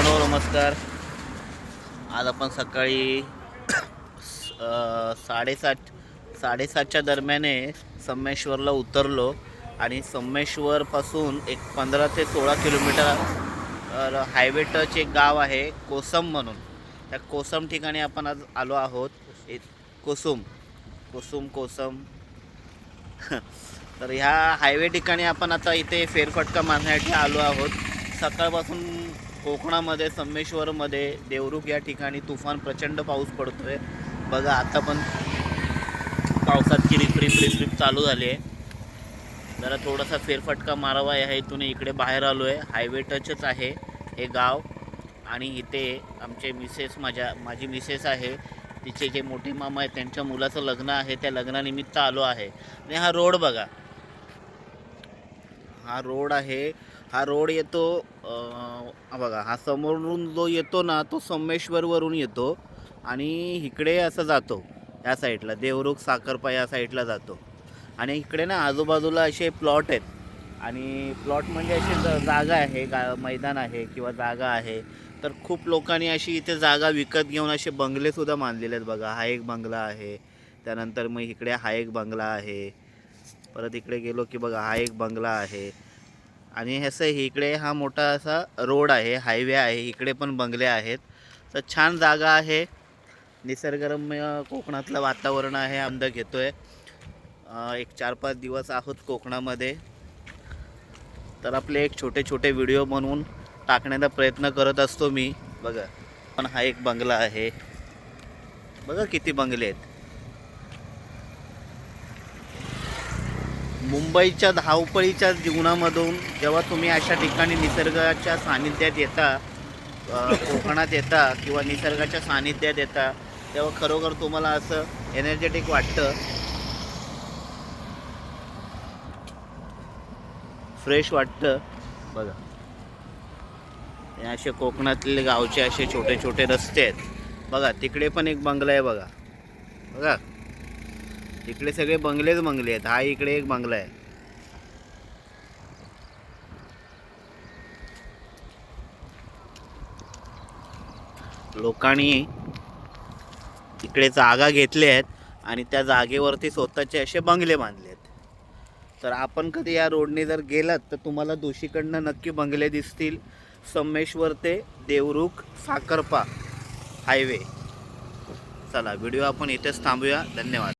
मित्रांनो नमस्कार. आज आपण सकाळी साडेसात साडेसातच्या दरम्याने संमेश्वरला उतरलो आणि संमेश्वरपासून एक पंधरा ते सोळा किलोमीटर हायवे टच एक गाव आहे कोसम म्हणून. त्या कोसम ठिकाणी आपण आज आलो आहोत. कोसुम कोसुम कोसम. तर ह्या हायवे ठिकाणी आपण आता इथे फेरफटका मारण्यासाठी आलो आहोत. सकाळपासून कोकणामध्ये संमेश्वरमध्ये देवरुख या ठिकाणी तुफान प्रचंड पाऊस पडतोय. बघा आता पण पावसाची रिप रिप रिप रिप चालू झाली आहे. जरा थोडासा फेरफटका मारावा आहे इथून इकडे बाहेर आलो आहे हायवे टचच आहे हे गाव. आणि इथे आमचे मिसेस माझ्या माझी मिसेस आहे. तिचे जे मोठे मामा आहेत त्यांच्या मुलाचं लग्न आहे. त्या लग्नानिमित्त आलो आहे. आणि हा रोड बघा. हा रोड आहे. हा रोड येतो बघा हा समोरून जो येतो ना तो संमेश्वरवरून येतो आणि इकडे असं जातो या साईडला. देवरुख साखरपा या साईडला जातो. आणि इकडे ना आजूबाजूला असे प्लॉट आहेत. आणि प्लॉट म्हणजे अशी ज- जागा आहे गा मैदान आहे किंवा जागा आहे. तर खूप लोकांनी अशी इथे जागा विकत घेऊन असे बंगलेसुद्धा बांधलेले आहेत बघा. हा एक बंगला आहे. त्यानंतर मग इकडे हा एक बंगला आहे. परत इकडे गेलो की बघा हा एक बंगला आहे. आणि असं इकडे हा मोठा असा रोड आहे हायवे आहे इकडे पण बंगले आहेत. तर छान जागा आहे. निसर्गरम्य कोकणातलं वातावरण आहे आमदा घेतो आहे एक चार पाच दिवस आहोत कोकणामध्ये. तर आपले एक छोटे छोटे व्हिडिओ बनवून टाकण्याचा प्रयत्न करत असतो मी. बघा पण हा एक बंगला आहे. बघा किती बंगले आहेत. मुंबईच्या धावपळीच्या जीवनामधून जेव्हा तुम्ही अशा ठिकाणी निसर्गाच्या सानिध्यात येता कोकणात येता किंवा निसर्गाच्या सानिध्यात येता तेव्हा खरोखर तुम्हाला असं एनर्जेटिक वाटतं? फ्रेश वाटतं? बघा. हे असे कोकणातले गावचे असे छोटे छोटे रस्ते आहेत. बघा तिकडे पण एक बंगला आहे बघा. बघा. इकडे सगळे बंगलेच बंगले आहेत. हा इकडे एक बंगला आहे. लोकांनी इकडे जागा घेतल्या आहेत आणि त्या जागेवरती स्वतःचे असे बंगले बांधले आहेत. तर आपण कधी या रोडने जर गेलात तर तुम्हाला दोषीकडनं नक्की बंगले दिसतील. संमेश्वर ते देवरुख साखरपा हायवे. चला व्हिडिओ आपण इथेच थांबूया. धन्यवाद.